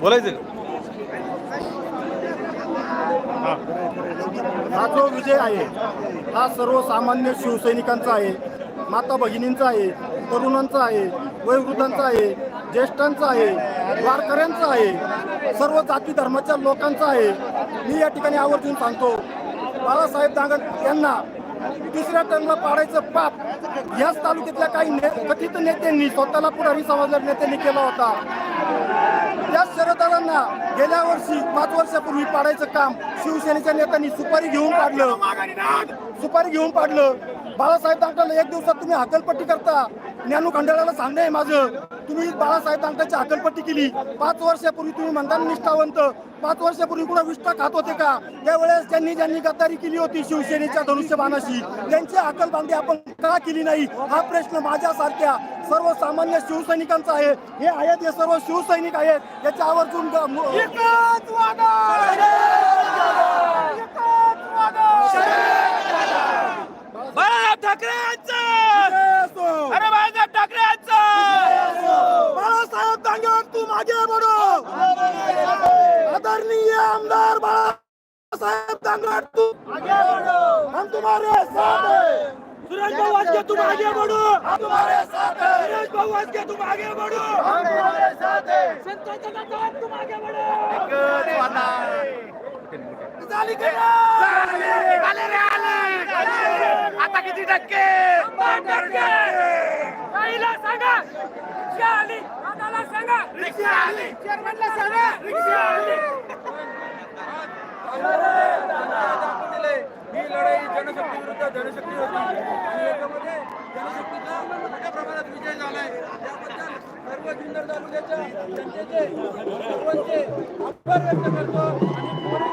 बोलायचं? हा जो विजय आहे हा सर्वसामान्य शिवसैनिकांचा आहे माता भगिनींचा आहे तरुणांचा आहे वयोवृद्धांचा आहे ज्येष्ठांचा आहे वारकऱ्यांचा आहे सर्व जाती धर्माच्या लोकांचा आहे. मी या ठिकाणी आवर्जून सांगतो बाळासाहेब दांगट यांना तिसऱ्या टर्मला पाडायचं पाप. याच तालुक्यातल्या काही ने कथित नेत्यांनी स्वतःला पुढारी समाजल्या नेत्यांनी केला होता. त्या शरदारांना गेल्या वर्षी पाच वर्षापूर्वी पाडायचं काम शिवसेनेच्या नेत्यांनी सुपारी घेऊन पाडलं. सुपारी घेऊन पाडलं. बाळासाहेब दांगटाला एक दिवसात तुम्ही हकलपट्टी करता. ज्ञानू खंडाळाला सांगणं आहे माझं. तुम्ही बाळासाहेब दांगटाची हकलपट्टी केली. पाच वर्षापूर्वी तुम्ही म्हणता ना निष्ठावंत. पाच वर्षापूर्वी कुणा विष्ठा खात होते का? त्यावेळेस ज्यांनी ज्यांनी गद्दारी केली होती शिवसेनेच्या धनुष्यबाणाशी त्यांची अकलबांधी आपण का केली नाही? हा प्रश्न माझ्यासारख्या सर्वसामान्य शिवसैनिकांचा आहे. हे आहेत हे सर्व शिवसैनिक आहेत. याच्या आवर्जून बाळासाहेब अरे बाळासाहेब दांगट तू मागे बढो आदरणीय आमदार बाळासाहेब दांगट तू आगे बढो हम तुम्हारे साथ सुरेश भाऊ आज के तुम आगे बढ़ो हम तुम्हारे साथ हैं। सुरेश भाऊ आज के तुम आगे बढ़ो हम तुम्हारे साथ हैं। संतोष जगताप तुम आगे बढ़ो झाली आता किती टक्के! सांगा. रिक्षा आली. दादाला सांगा. रिक्षा आली. चेअरमॅनला सांगा. रिक्षा आली. ही लढाई जनशक्ती विरुद्ध जनशक्ती होती. आणि याच्यामध्ये जनशक्तीचा मोठ्या प्रमाणात विजय झालाय. याबद्दल सर्व जुन्नर तालुक्याच्या जनतेचे सर्वांचे आभार व्यक्त करतो. आणि